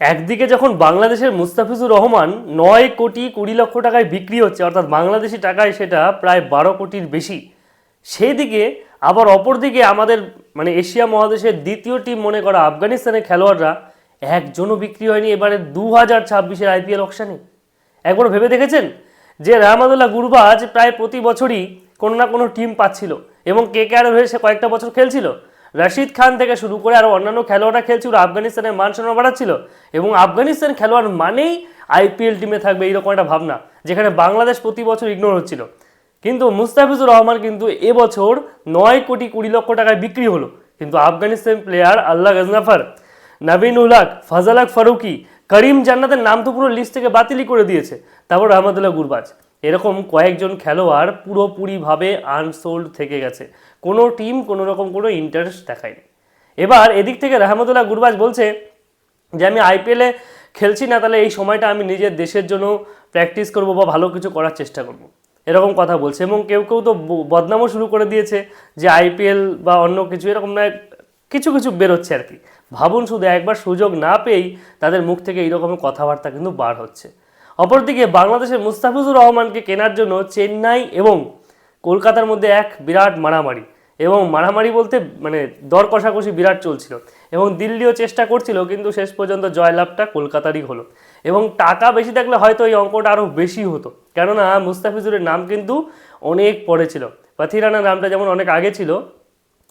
একদিকে যখন বাংলাদেশের মুস্তাফিজুর রহমান নয় কোটি কুড়ি লক্ষ টাকায় বিক্রি হচ্ছে, অর্থাৎ বাংলাদেশি টাকায় সেটা প্রায় বারো কোটির বেশি সেই দিকে আবার অপরদিকে আমাদের মানে এশিয়া মহাদেশের দ্বিতীয় টিম মনে করা আফগানিস্তানের খেলোয়াড়রা একজনও বিক্রি হয়নি এবারে দু হাজার ছাব্বিশের আইপিএল অকশানে একবার ভেবে দেখেছেন যে রহমাদুল্লাহ গুরবাজ প্রায় প্রতি বছরই কোনো না কোনো টিম পাচ্ছিল এবং কে কে আর হয়ে সে কয়েকটা বছর খেলছিল? রশিদ খান থেকে শুরু করে আরও অন্যান্য খেলোয়াড়রা খেলছিল আফগানিস্তানের মান সম্মান বাড়াচ্ছিল এবং আফগানিস্তান খেলোয়াড় মানেই আইপিএল টিমে থাকবে এইরকম একটা ভাবনা, যেখানে বাংলাদেশ প্রতি বছর ইগনোর হচ্ছিল। কিন্তু মুস্তাফিজুর রহমান কিন্তু এবছর নয় কোটি কুড়ি লক্ষ টাকায় বিক্রি হলো। কিন্তু আফগানিস্তান প্লেয়ার আল্লাহ গজনাফার, নবীন উলাক ফাজালাক ফারুকি, করিম জান্নাতের নাম তো পুরো লিস্ট থেকে বাতিলই করে দিয়েছে। তারপর রহমতুল্লাহ গুরবাজ। এরকম কয়েকজন খেলোয়াড় পুরোপুরিভাবে আনসোল্ড থেকে গেছে। কোনো টিম কোনো রকম কোনো ইন্টারেস্ট দেখায়নি। এবার এদিক থেকে রহমতুল্লাহ গুরবাজ বলছে যে, আমি আইপিএলে খেলছি না, তাহলে এই সময়টা আমি নিজের দেশের জন্য প্র্যাকটিস করব বা ভালো কিছু করার চেষ্টা করব। এরকম কথা বলছে এবং কেউ কেউ তো বদনামও শুরু করে দিয়েছে যে আইপিএল বা অন্য কিছু এরকম না কিছু কিছু বেরোচ্ছে আর কি। ভাবুন শুধু একবার সুযোগ না পেয়েই তাদের মুখ থেকে এইরকম কথাবার্তা কিন্তু বার হচ্ছে। অপরদিকে বাংলাদেশের মুস্তাফিজুর রহমানকে কেনার জন্য চেন্নাই এবং কলকাতার মধ্যে এক বিরাট মারামারি এবং মারামারি বলতে মানে দর কষাকষি বিরাট চলছিল এবং দিল্লিও চেষ্টা করছিল, কিন্তু শেষ পর্যন্ত জয়লাভটা কলকাতারই হলো। এবং টাকা বেশি থাকলে হয়তো এই অঙ্কটা আরও বেশি হতো। কেননা মুস্তাফিজুরের নাম কিন্তু অনেক পরে ছিল। পাথিরানা নামটা যেমন অনেক আগে ছিল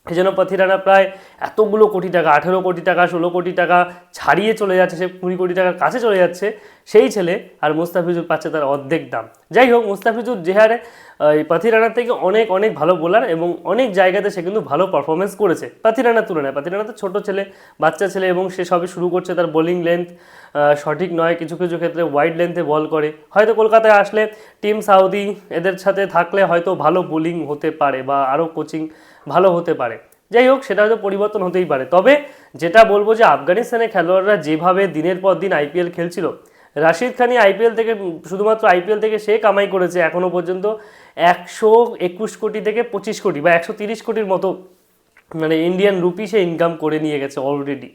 এই জন্য পাথিরানা প্রায় এতগুলো কোটি টাকা, আঠেরো কোটি টাকা, ষোলো কোটি টাকা ছাড়িয়ে চলে যাচ্ছে, সে কুড়ি কোটি টাকার কাছে চলে যাচ্ছে। সেই ছেলে আর মুস্তাফিজুর পাচ্ছে তার অর্ধেক দাম। যাই হোক, মুস্তাফিজুর যে হারে আহ, পাথি পাথিরানার থেকে অনেক অনেক ভালো বোলার এবং অনেক জায়গাতে সে কিন্তু ভালো পারফরমেন্স করেছে। পাথি রানার তুলনায় পাথিরানা তো ছোটো ছেলে বাচ্চা ছেলে এবং সে সবে শুরু করছে তার বোলিং লেন্থ সঠিক নয় কিছু কিছু ক্ষেত্রে ওয়াইড লেন্থে বল করে। হয়তো কলকাতায় আসলে টিম সাউদি এদের সাথে থাকলে হয়তো ভালো বোলিং হতে পারে বা আরও কোচিং ভালো হতে পারে। যাই হোক সেটা হয়তো পরিবর্তন হতেই পারে। তবে যেটা বলব যে আফগানিস্তানের খেলোয়াড়রা যেভাবে দিনের পর দিন আইপিএল খেলছিল রাশিদ খানি আইপিএল থেকে শুধুমাত্র আইপিএল থেকে সে কামাই করেছে এখনও পর্যন্ত। একশো একুশ কোটি থেকে পঁচিশ কোটি বা একশো তিরিশ কোটির মতো মানে ইন্ডিয়ান রুপি সে ইনকাম করে নিয়ে গেছে অলরেডি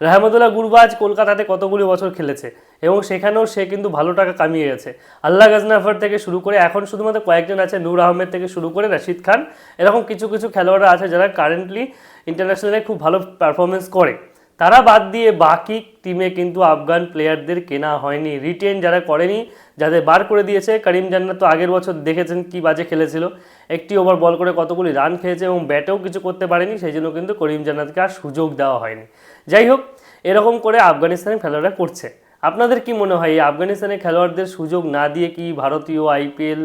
রহমতুল্লাহ গুরবাজ কলকাতাতে কতগুলি বছর খেলেছে, এবং সেখানেও সে কিন্তু ভালো টাকা কামিয়ে গেছে। আল্লাহ গাজনাফার থেকে শুরু করে এখন শুধুমাত্র কয়েকজন আছে, নূর আহমেদ থেকে শুরু করে রশিদ খান, এরকম কিছু কিছু খেলোয়াড়রা আছে যারা কারেন্টলি ইন্টারন্যাশনালে খুব ভালো পারফরমেন্স করে। তারা বাদ দিয়ে বাকি টিমে কিন্তু আফগান প্লেয়ারদের কেনা হয়নি। রিটেন যারা করেনি, যাদের বার করে দিয়েছে করিম জান্নাত তো আগের বছর দেখেছেন কি বাজে খেলেছিল। একটি ওভার বল করে কতগুলি রান খেয়েছে এবং ব্যাটেও কিছু করতে পারেনি, সেই জন্য কিন্তু করিম জান্নাতকে আর সুযোগ দেওয়া হয়নি। যাই হোক, এরকম করে আফগানিস্তানের খেলোয়াড়রা করছে। আপনাদের কি মনে হয় আফগানিস্তানের খেলোয়াড়দের সুযোগ না দিয়ে কি ভারতীয় আইপিএল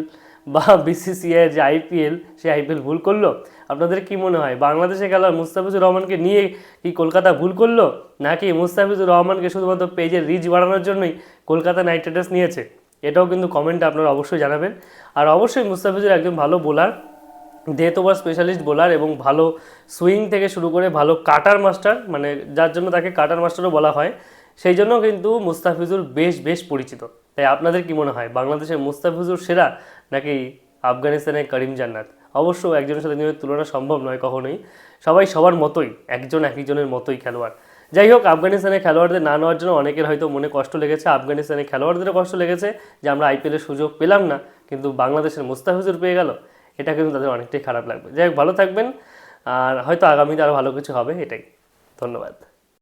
বা বিসিসিআই যে আইপিএল সে আইপিএল ভুল করল? আপনাদের কি মনে হয়? বাংলাদেশে খেলোয়াড় মুস্তাফিজুর রহমানকে নিয়ে কি কলকাতা ভুল করল? নাকি মুস্তাফিজুর রহমানকে শুধুমাত্র পেজের রিচ বাড়ানোর জন্যই কলকাতা নাইট রাইডার্স নিয়েছে? এটাও কিন্তু কমেন্টে আপনারা অবশ্যই জানাবেন। আর অবশ্যই মুস্তাফিজুর একজন ভালো bowler death over specialist bowler এবং ভালো সুইং থেকে শুরু করে ভালো কাটার মাস্টার মানে যার জন্য তাকে কাটার মাস্টারও বলা হয়, সেই জন্য কিন্তু মুস্তাফিজুর বেশ বেশ পরিচিত। তাই আপনাদের কি মনে হয়? বাংলাদেশের মুস্তাফিজুর সেরা নাকি আফগানিস্তানের করিম জান্নাত? অবশ্য একজনের সাথে নিয়ে তুলনা সম্ভব নয় কখনোই। সবাই সবার মতোই, একজন একজনের মতোই খেলোয়াড়। যাই হোক আফগানিস্তানের খেলোয়াড়দের না নেওয়ার জন্য অনেকের হয়তো মনে কষ্ট লেগেছে। আফগানিস্তানের খেলোয়াড়দেরও কষ্ট লেগেছে যে আমরা আইপিএলের সুযোগ পেলাম না, কিন্তু বাংলাদেশের মুস্তাফিজুর পেয়ে গেল। এটা কিন্তু তাদের অনেকটাই খারাপ লাগবে। যাই হোক, ভালো থাকবেন। আর হয়তো আগামীতে আরও ভালো কিছু হবে, এটাই। ধন্যবাদ।